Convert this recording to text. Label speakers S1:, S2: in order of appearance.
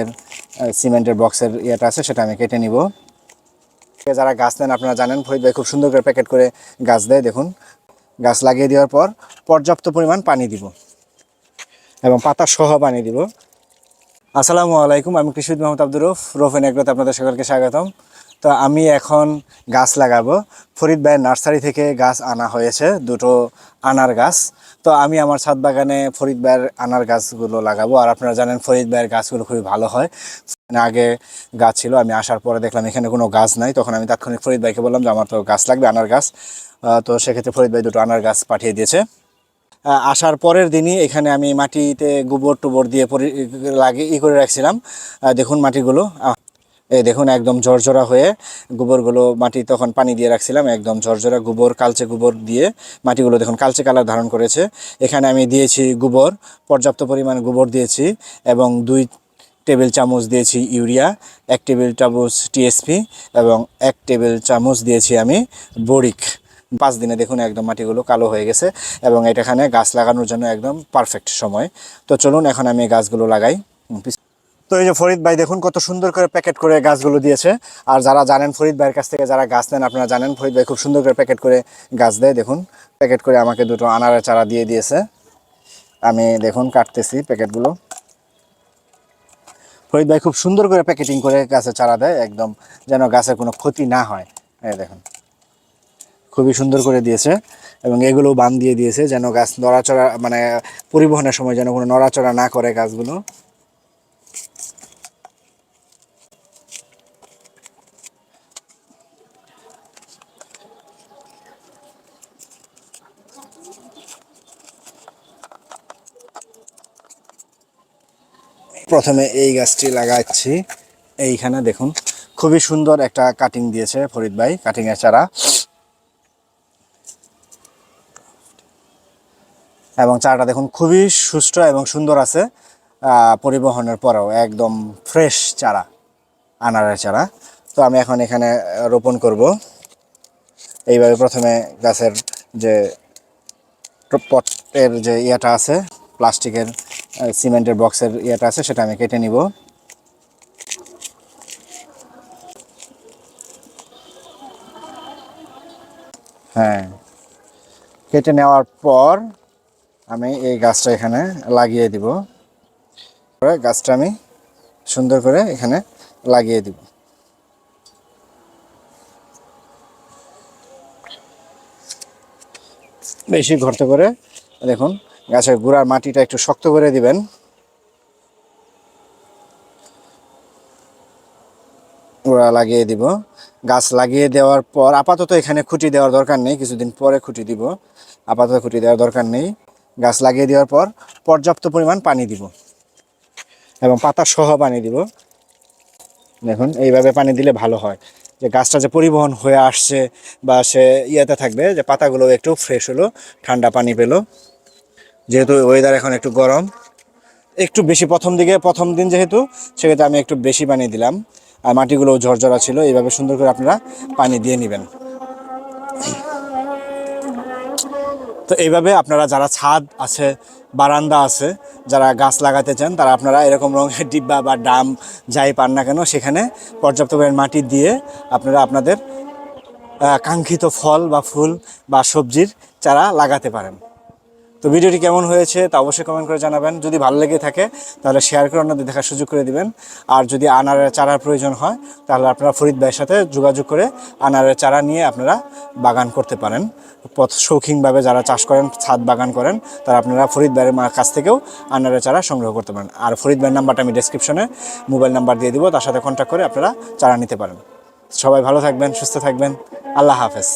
S1: এর সিমেন্টের বক্সের ইয়েটা আছে, সেটা আমি কেটে নিব। যারা গাছ নেন আপনারা জানেন, ফরিদ ভাই খুব সুন্দর করে প্যাকেট করে গাছ দেয়, দেখুন। গাছ লাগিয়ে দেওয়ার পর পর্যাপ্ত পরিমাণ পানি দিব এবং পাতা সহ পানি দিব। আসসালামু আলাইকুম, আমি কৃষিদ মোহাম্মদ আব্দুর রফ রফেন এগ্রোতে আপনাদের সকলকে স্বাগতম। তো আমি এখন গাছ লাগাবো। ফরিদ ভাইয়ের নার্সারি থেকে গাছ আনা হয়েছে, দুটো আনার গাছ। তো আমি আমার ছাদ বাগানে ফরিদ ভাইয়ের আনার গাছগুলো লাগাবো। আর আপনারা জানেন, ফরিদ ভাইয়ের গাছগুলো খুবই ভালো হয়। মানে আগে গাছ ছিল, আমি আসার পরে দেখলাম এখানে কোনো গাছ নাই। তখন আমি তাৎক্ষণিক ফরিদ ভাইকে বললাম যে, আমার তো গাছ লাগবে আনার গাছ। তো সেক্ষেত্রে ফরিদ ভাই দুটো আনার গাছ পাঠিয়ে দিয়েছে। আসার পরের দিনই এখানে আমি মাটিতে গোবর টোবর দিয়ে পরি- লাগিয়ে ই করে রাখছিলাম। দেখুন মাটিগুলো। এই দেখুন একদম ঝরঝরা হয়ে গোবরগুলো মাটি তখন পানি দিয়ে রাখছিলাম, একদম ঝরঝরা গোবর, কালচে গোবর দিয়ে মাটিগুলো দেখুন কালচে কালার ধারণ করেছে। এখানে আমি দিয়েছি গোবর, পর্যাপ্ত পরিমাণ গোবর দিয়েছি এবং দুই টেবিল চামচ দিয়েছি ইউরিয়া, এক টেবিল চামচ টিএসপি এবং এক টেবিল চামচ দিয়েছি আমি বরিক। পাঁচ দিনে দেখুন একদম মাটিগুলো কালো হয়ে গেছে এবং এটাখানে গাছ লাগানোর জন্য একদম পারফেক্ট সময়। তো চলুন এখন আমি গাছগুলো লাগাই। তো এই যে ফরিদ ভাই দেখুন কত সুন্দর করে প্যাকেট করে গাছগুলো দিয়েছে। আর যারা জানেন ফরিদ ভাইয়ের কাছ থেকে যারা গাছ নেন আপনারা জানেন, ফরিদ ভাই খুব সুন্দর করে প্যাকেট করে গাছ দেয়। দেখুন প্যাকেট করে আমাকে দুটো আনারের চারা দিয়ে দিয়েছে। আমি দেখুন কাটতেছি প্যাকেটগুলো ফরিদ ভাই খুব সুন্দর করে প্যাকেটিং করে গাছে চারা দেয়। একদম যেন গাছের কোনো ক্ষতি না হয়। দেখুন। খুবই সুন্দর করে দিয়েছে এবং এগুলো বান দিয়ে দিয়েছে যেন গাছ নড়াচড়া মানে পরিবহনের সময় যেন কোনো নড়াচড়া না করে গাছগুলো। প্রথমে এই গাছটি লাগাচ্ছি। এইখানে দেখুন, খুবই সুন্দর একটা কাটিং দিয়েছে ফরিদ ভাই কাটিং এর চারা। এবং চারাটা দেখুন খুবই সুষ্ঠু এবং সুন্দর আছে। পরিবহনের পরেও একদম ফ্রেশ চারা, আনারের চারা। তো আমি এখন এখানে রোপণ করব। এইভাবে প্রথমে গাছের যে পটের যে ইয়েটা আছে, প্লাস্টিকের সিমেন্টের বক্সের ইয়েটা আছে, সেটা আমি কেটে নিব। হ্যাঁ কেটে নেওয়ার পর আমি এই গাছটা এখানে লাগিয়ে দিব। গাছটা আমি সুন্দর করে এখানে লাগিয়ে দিব। বেশি ঘর্ত করে, দেখুন, গাছের গোড়ার মাটিটা একটু শক্ত করে দিবেন। গোড়া লাগিয়ে দিব। গাছ লাগিয়ে দেওয়ার পর আপাতত এখানে খুঁটি দেওয়ার দরকার নেই, কিছুদিন পরে খুঁটি দিব। আপাতত খুঁটি দেওয়ার দরকার নেই। গাছ লাগিয়ে দেওয়ার পর পর্যাপ্ত পরিমাণ পানি দিব এবং পাতা সহ পানি দিব। দেখুন, এইভাবে পানি দিলে ভালো হয়। যে গাছটা যে পরিবহন হয়ে আসছে বা সে ইয়েতে থাকবে, যে পাতাগুলো একটু ফ্রেশ হলো, ঠান্ডা পানি পেল। যেহেতু ওয়েদার এখন একটু গরম, একটু বেশি প্রথম দিকে, প্রথম দিন যেহেতু সেক্ষেত্রে আমি একটু বেশি পানি দিলাম। আর মাটিগুলো ঝরঝরা ছিল, এইভাবে সুন্দর করে আপনারা পানি দিয়ে নেবেন। তো এইভাবে আপনারা যারা ছাদ আছে, বারান্দা আছে, যারা গাছ লাগাতে চান, তারা আপনারা এরকম রঙের ডিব্বা বা ডাম যাই পান না কেন, সেখানে পর্যাপ্ত পরিমাণ মাটি দিয়ে আপনারা আপনাদের কাঙ্ক্ষিত ফল বা ফুল বা সবজির চারা লাগাতে পারেন। তো ভিডিওটি কেমন হয়েছে তা অবশ্যই কমেন্ট করে জানাবেন। যদি ভালো লেগে থাকে, তাহলে শেয়ার করে অন্যদের দেখার সুযোগ করে দিবেন। আর যদি আনারের চারার প্রয়োজন হয়, তাহলে আপনারা ফরিদ ভাইয়ের সাথে যোগাযোগ করে আনারের চারা নিয়ে আপনারা বাগান করতে পারেন। পথ শৌখিনভাবে যারা চাষ করেন, ছাদ বাগান করেন, তারা আপনারা ফরিদ ভাইয়ের কাছ থেকেও আনারের চারা সংগ্রহ করতে পারেন। আর ফরিদ ভাইয়ের নাম্বারটা আমি ডেসক্রিপশনে মোবাইল নাম্বার দিয়ে দিব, তার সাথে কন্ট্যাক্ট করে আপনারা চারা নিতে পারেন। সবাই ভালো থাকবেন, সুস্থ থাকবেন। আল্লাহ হাফেজ।